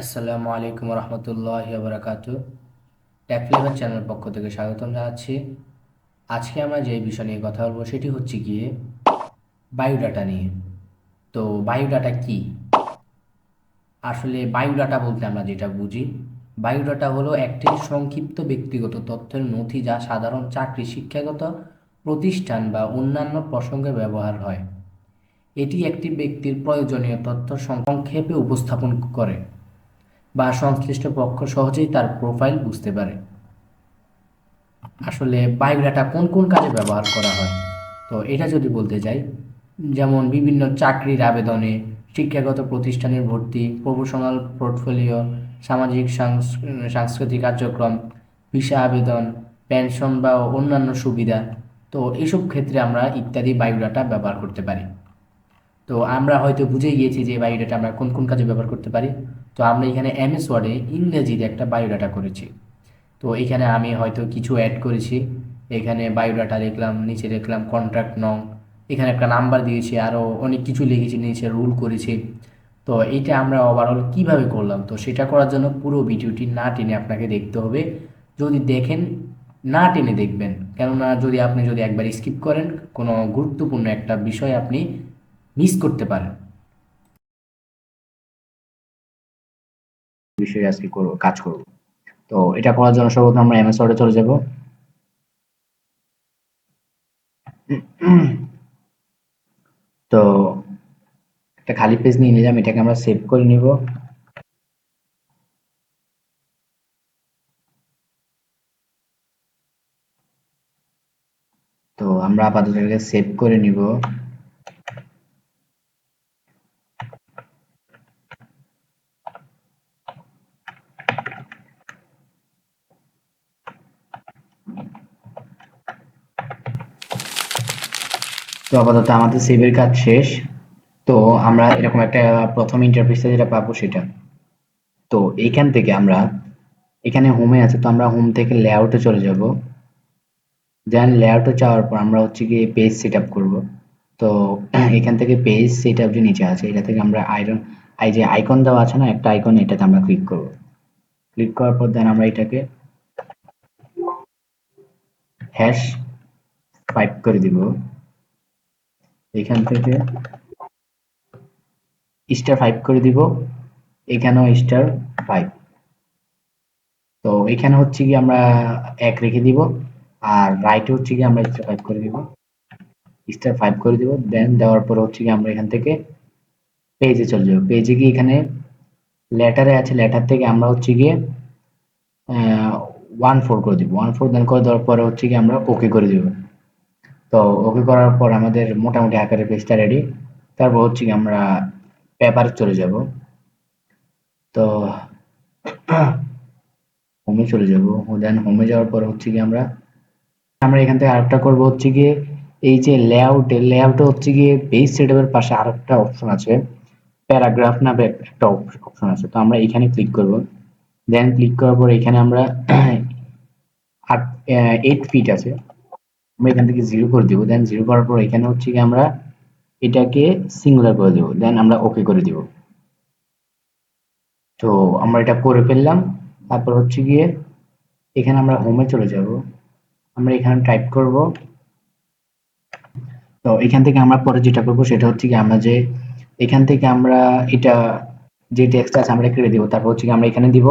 আসসালামু আলাইকুম রহমতুল্লাহ বারাকাতু। ট্যাকলেভার চ্যানেল পক্ষ থেকে স্বাগতম জানাচ্ছি। আজকে আমরা যে বিষয় নিয়ে কথা বলব সেটি হচ্ছে গিয়ে বায়োডাটা নিয়ে। তো বায়োডাটা কি? আসলে বায়োডাটা বলতে আমরা যেটা বুঝি, বায়োডাটা হলো একটি সংক্ষিপ্ত ব্যক্তিগত তথ্যের নথি যা সাধারণ চাকরি শিক্ষাগত প্রতিষ্ঠান বা অন্যান্য প্রসঙ্গে ব্যবহার হয়। এটি একটি ব্যক্তির প্রয়োজনীয় তথ্য সংক্ষেপে উপস্থাপন করে। বা সংশ্লিষ্ট পক্ষ সহজেই তার প্রোফাইল বুঝতে পারে। আসলে বায়োডাটা কোন কোন কাজে ব্যবহার করা হয়? তো এটা যদি বলতে যাই, যেমন বিভিন্ন চাকরির আবেদনে, শিক্ষাগত প্রতিষ্ঠানের ভর্তি, প্রফেশনাল পোর্টফোলিও, সামাজিক সাংস্কৃতিক কার্যক্রম, ভিসা আবেদন, পেনশন বা অন্যান্য সুবিধা, তো এইসব ক্ষেত্রে আমরা ইত্যাদি বায়োডাটা ব্যবহার করতে পারি। তো আমরা হয়তো বুঝে গিয়েছি যে বায়োডাটা আমরা কোন কোন কাজে ব্যবহার করতে পারি। তো আমরা এখানে এমএস ওয়ার্ডে ইংরেজিতে একটা বায়োডাটা করেছি। তো এখানে আমি হয়তো কিছু অ্যাড করেছি। এখানে বায়োডাটা লিখলাম নিচে লিখলাম কন্ট্রাক্ট নং। এখানে একটা নাম্বার দিয়েছি আরও অনেক কিছু লিখেছি, নিচে রুল করেছি। তো এইটা আমরা ওভারঅল কীভাবে করলাম? তো সেটা করার জন্য পুরো ভিডিওটি না টেনে আপনাকে দেখতে হবে। যদি দেখেন, না টেনে দেখবেন। কেননা যদি আপনি যদি একবার স্কিপ করেন, কোনো গুরুত্বপূর্ণ একটা বিষয় আপনি মিস করতে পারেন। বিষয়ে আজকে কাজ করব। তো এটা করার জন্য সর্বপ্রথম আমরা এমএস ওয়ার্ডে চলে যাব। তো একটা খালি পেজ নিয়ে নিলাম, এটাকে আমরা সেভ করে নিব। তো আমরা আপাতত সেভ করে নিব। তো আপাতত আমাদের সেভের কাজ শেষ। তো আমরা এরকম একটা প্রথম ইন্টারফেসে যেটা পাবো সেটা। তো এইখান থেকে আমরা, এখানে হোমে আছে, তো আমরা হোম থেকে লেআউটে চলে যাব। দেন লেআউটে যাওয়ার পর আমরা হচ্ছে গিয়ে পেজ সেট আপ করব। তো এখান থেকে পেজ সেট আপ যে নিচে আছে, এটা থেকে আমরা আইরন এই যে আইকন দেওয়া আছে না, একটা আইকন এটাতে আমরা ক্লিক করব। ক্লিক করার পর দেন আমরা এটাকে হ্যাশ ফাইভ করে দিব। এখান থেকে স্টার ফাইভ করে দিব। এখানেও স্টার ফাইভ তো এখানে হচ্ছে কি আমরা এক রেখে দিব আর রাইটে হচ্ছে কি আমরা স্টার ফাইভ করে দিব। স্টার ফাইভ করে দিব দেন দেওয়ার পর হচ্ছে কি আমরা এখান থেকে পেজে চলে যাব। পেজে গিয়ে এখানে লেটারে আছে লেটার থেকে আমরা হচ্ছে গিয়ে ওয়ান ফোর করে দিব। ওয়ান ফোর দেন করে দেওয়ার পরে হচ্ছে কি আমরা ওকে করে দিব। তো ওকে করার পর আমাদের মোটামুটি আকারের পেজটা রেডি তারপর হচ্ছে কি আমরা পেপারে চলে যাব। তো হোমে চলে যাব। দেন হোমে যাওয়ার পর হচ্ছে কি আমরা আমরা এখান থেকে আরেকটা করব হচ্ছে গিয়ে এই যে লেআউটে লেআউটে হচ্ছে গিয়ে পেজ সেটআপের পাশে আরেকটা অপশন আছে। প্যারাগ্রাফ নামে একটা অপশন আছে। তো আমরা এখানে ক্লিক করব। দেন ক্লিক করার পর এখানে আমরা আট এইট ফিট আছে। আমরা এখান থেকে জিরো করে দিব দেন জিরো করার পর এখানে হচ্ছে কি আমরা এটাকে সিঙ্গুলার করে দেব দেন আমরা ওকে করে দিব। তো আমরা এটা করে ফেললাম, তারপর হচ্ছে গিয়ে এখানে আমরা হোমে চলে যাব। আমরা এখানে টাইপ করব। তো এখান থেকে আমরা পরে যেটা করব সেটা হচ্ছে কি আমরা যে এখান থেকে আমরা এটা যে টেক্সট আছে আমরা কেটে দিব, তারপর হচ্ছে কি আমরা এখানে দিব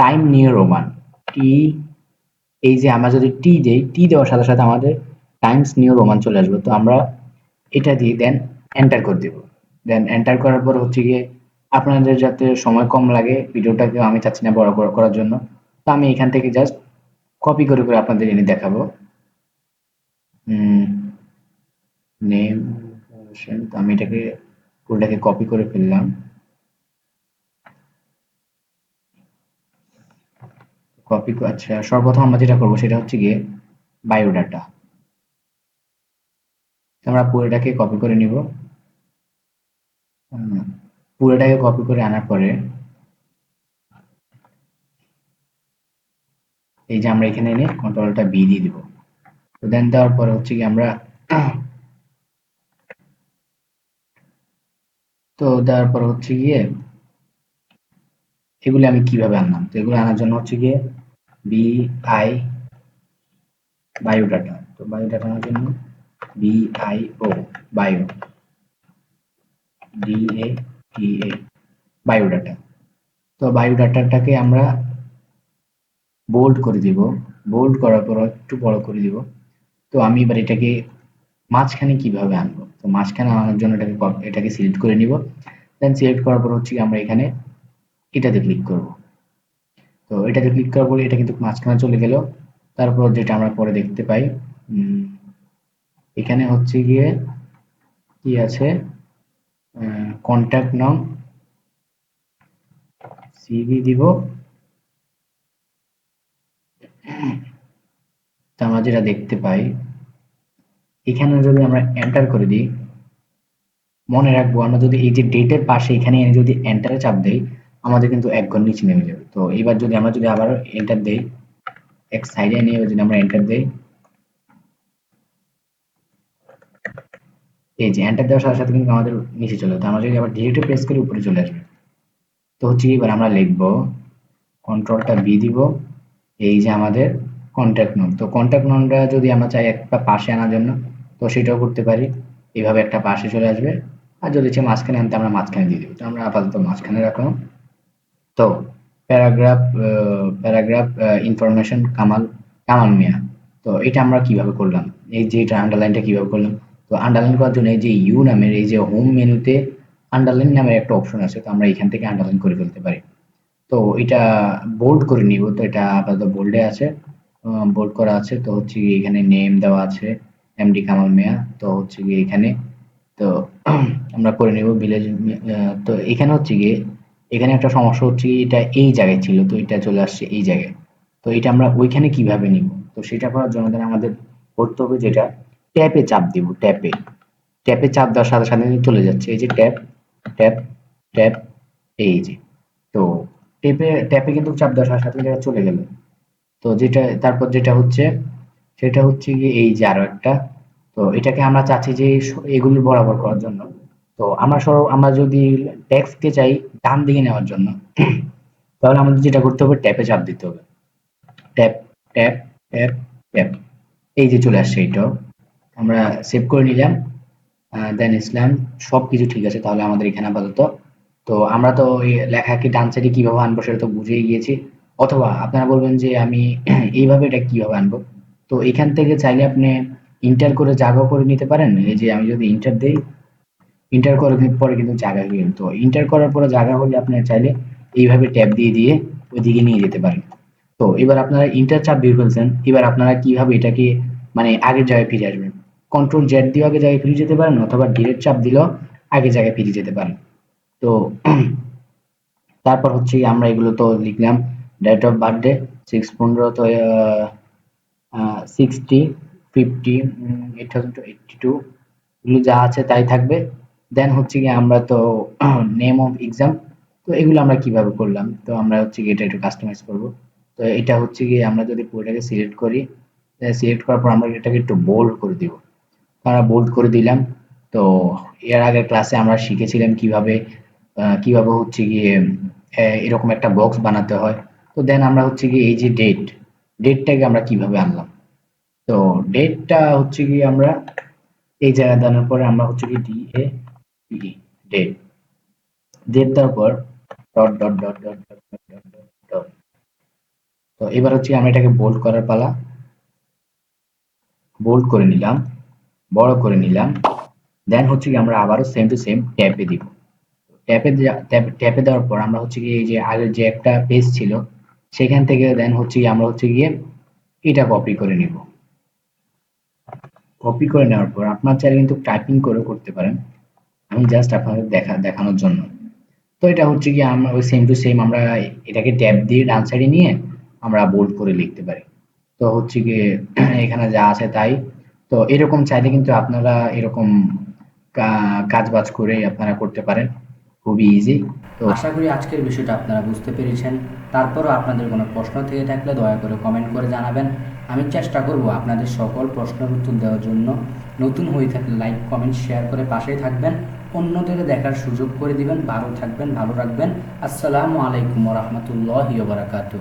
টাইম নিউ রোমান টি এই যে আমরা যদি টি দেই টি দেওয়ার সাথে সাথে আমাদের টাইমস নিউ রোমান চলে আসবে। তো আমরা এটা দিয়ে দেন এন্টার করে দিব। দেন এন্টার করার পর হচ্ছে গিয়ে আপনাদের যাতে সময় কম লাগে ভিডিওটাকে আমি চাচ্ছি না বড় করা- করার জন্য। তো আমি এখান থেকে জাস্ট কপি করে করে আপনাদের এনে দেখাবো। নেম আমি এটাকে পুরোটাকে কপি করে ফেললাম। কপি আচ্ছা সর্বপ্রথম আমরা যেটা করব সেটা হচ্ছে গিয়ে বায়োডাটা আমরা পুরোটাকে কপি করে নিব। পুরোটাকে কপি করে আনার পরে এই যে আমরা এখানে এনে কন্ট্রোলটা বি দিয়ে দিব। তো দেন দেওয়ার পরে হচ্ছে কি আমরা তো দেওয়ার পর হচ্ছে গিয়ে এগুলি আমি কীভাবে আনলাম? তো এগুলো আনার জন্য হচ্ছে গিয়ে বি আই বায়োডাটা তো বায়োডাটা আনার জন্য B I O bio D A T A biodata তো বায়োডাটাটাকে আমরা বোল্ড করে দিব। বোল্ড করার পর একটু বড় করে দিব। তো আমি এবার এটাকে মাঝখানে কীভাবে আনব? তো মাঝখানে আনার জন্য এটাকে এটাকে সিলেক্ট করে নিব। দেন সিলেক্ট করার পর হচ্ছে আমরা এখানে এটাতে ক্লিক করব। তো এটাতে ক্লিক করার পরে এটা কিন্তু মাঝখানে চলে গেল। তারপর যেটা আমরা পরে দেখতে পাই উম, এখানে হচ্ছে গিয়ে কি আছে? কন্ট্যাক্ট নাম সিভি দিব। আমরা যেটা দেখতে পাই এখানে যদি আমরা এন্টার করে দিই মনে রাখব আমরা যদি এই যে ডেটের পাশে এখানে যদি এন্টারে চাপ দেই আমাদের কিন্তু এক ঘর নিচে নেমে যাবে। তো এবার যদি আমরা যদি আবার এন্টার দেই, এক সাইডে নিয়ে যদি আমরা এন্টার দেই, এই যে এন্টার দেওয়ার সাথে সাথে কিন্তু আমাদের নিচে চলে তো আমরা যদি আবার ডিলিটে প্রেস করি উপরে চলে আসবে, তো হচ্ছে এবার আমরা লিখব কন্ট্রোলটা বি দিব, এই যে আমাদের কন্ট্যাক্ট নোট তো কন্ট্যাক্ট নোটটা যদি আমরা চাই একটা পাশে আনার জন্য, তো সেটাও করতে পারি। এইভাবে একটা পাশে চলে আসবে। আর যদি চাই মাঝখানে আনতে, আমরা মাঝখানে দিয়ে দিব। তো আমরা আপাতত মাঝখানে রাখলাম। তো paragraph paragraph information Kamal Kamal Mia. তো এটা আমরা কীভাবে করলাম? এই যে এটা আন্ডারলাইনটা কীভাবে করলাম? তো আন্ডারলাইন করার জন্য এই যে ইউ নামের, এই যে হোম মেনুতে আন্ডারলাইন নামের একটা অপশন আছে, তো আমরা এখান থেকে আন্ডারলাইন করে ফেলতে পারি। তো এটা বোল্ড করে নিব, তো এটা আপাতত বোল্ডে আছে। বোল্ড করা আছে, তো হচ্ছে গিয়ে এখানে নেম দেওয়া আছে এমডি কামাল মিয়া, তো হচ্ছে গিয়ে এখানে। তো আমরা করে নেব ভিলেজ তো এখানে হচ্ছে গিয়ে এখানে একটা সমস্যা হচ্ছে এটা এই জায়গায় ছিল, তো এটা চলে আসছে এই জায়গায়। তো এটা আমরা ওইখানে কীভাবে নিব? তো সেটা করার জন্য আমাদের করতে হবে যেটা, ট্যাপে চাপ দিব, ট্যাপে। ট্যাপে চাপ দেওয়ার সাথে সাথে চলে যাচ্ছে, এই যে ট্যাপ ট্যাপ ট্যাপ, এই যে। তো ট্যাপে ট্যাপে কিন্তু চাপ দেওয়ার সাথে সাথে এটা চলে গেল। তো যেটা, তারপর যেটা হচ্ছে, সেটা হচ্ছে গিয়ে এই যে আরও একটা। তো এটাকে আমরা চাচ্ছি যে স- এগুলো বরাবর করার জন্য তো আমরা সর, আমরা যদি টেক্সটকে চাই ডান দিকে নেওয়ার জন্য, তাহলে আমাদের যেটা করতে হবে ট্যাপে চাপ দিতে হবে। ট্যাপ ট্যাপ ট্যাপ ট্যাপ এই যে চলে আসছে এইটাও আমরা সেভ করে নিলাম দেন ইসলাম সব কিছু ঠিক আছে, তাহলে আমাদের এখানে আপাতত। তো আমরা তো ওই লেখাকে ডান সাইডে কীভাবে আনব সেটা তো বুঝেই গিয়েছি। অথবা আপনারা বলবেন যে আমি এইভাবে এটা কীভাবে আনব? তো এখান থেকে চাইলে আপনি ইন্টার করে জায়গা করে নিতে পারেন। এই যে আমি যদি ইন্টার দেই ইন্টার করার পরে কিন্তু জায়গা হয়ে। তো ইন্টার করার পরে জায়গা হলে আপনি চাইলে এইভাবে ট্যাব দিয়ে দিয়ে ওইদিকে নিয়ে যেতে পারেন। তো এবার আপনারা ইন্টার চাপ দিয়ে ফেলছেন এবার আপনারা কীভাবে এটাকে মানে আগের জায়গায় ফিরে আসবেন? কন্ট্রোল জেড দিয়ে আগে জায়গায় ফিরে যেতে পারেন অথবা ডিরেক্ট চাপ দিলেও আগের জায়গায় ফিরে যেতে পারেন। তো তারপর হচ্ছে আমরা এগুলো তো লিখলাম। ডেট অফ বার্থডে সিক্স পনেরো, তো sixty fifty eight thousand eighty two এগুলো যা আছে তাই থাকবে। দেন হচ্ছে কি আমরা তো নেম অফ এক্সাম তো এগুলো আমরা কীভাবে করলাম? তো আমরা হচ্ছে কি এটা একটু কাস্টমাইজ করব। তো এটা হচ্ছে কি আমরা যদি পুরোটাকে সিলেক্ট করি সিলেক্ট করার পর আমরা এটাকে একটু বোল্ড করে দিব। আমরা বোল্ড করে দিলাম। তো এর আগের ক্লাসে আমরা শিখেছিলাম কীভাবে কীভাবে হচ্ছে গিয়ে এরকম একটা বক্স বানাতে হয়। তো দেন আমরা হচ্ছে গিয়ে এই যে ডেট ডেটটাকে আমরা কীভাবে আনলাম? তো ডেটটা হচ্ছে কি আমরা, এই জায়গায় দেওয়ার পরে আমরা হচ্ছে কি D A D date date দেওয়ার পর dot dot dot dot dot dot dot dot dot. তো এবার হচ্ছে আমরা এটাকে বোল্ড করার পালা। বোল্ড করে নিলাম, বড় করে নিলাম। দেন হচ্ছে কি আমরা আবারও সেম টু সেম ট্যাপে দিব। ট্যাপে ট্যাপে দেওয়ার পর আমরা হচ্ছে কি এই যে আগের যে একটা পেজ ছিল, সেখান থেকে দেন হচ্ছে কি আমরা হচ্ছে গিয়ে এটা কপি করে নিব। কপি করে নেওয়ার পর আপনার চাইলে কিন্তু টাইপিং করে করতে পারেন। আমি জাস্ট আপনাদের দেখা, দেখানোর জন্য। তো এটা হচ্ছে কি আমরা ওই সেম টু সেম আমরা এটাকে ট্যাব দিয়ে ডান সাইডে নিয়ে আমরা বোল্ড করে লিখতে পারি। তো হচ্ছে কি এখানে যা আছে তাই। তো এরকম চাইলে কিন্তু আপনারা এরকম কাজ বাজ করে আপনারা করতে পারেন। খুবই ইজি তো আশা করি আজকের বিষয়টা আপনারা বুঝতে পেরেছেন। তারপরও আপনাদের কোনো প্রশ্ন থেকে থাকলে দয়া করে কমেন্ট করে জানাবেন। আমি চেষ্টা করব আপনাদের সকল প্রশ্নের উত্তর দেওয়ার জন্য। নতুন হয়ে থাকলে লাইক কমেন্ট শেয়ার করে পাশেই থাকবেন। অন্যদের দেখার সুযোগ করে দিবেন ভালো থাকবেন ভালো রাখবেন। আসসালামু আলাইকুম রহমতুল্লাহ বারাকাতু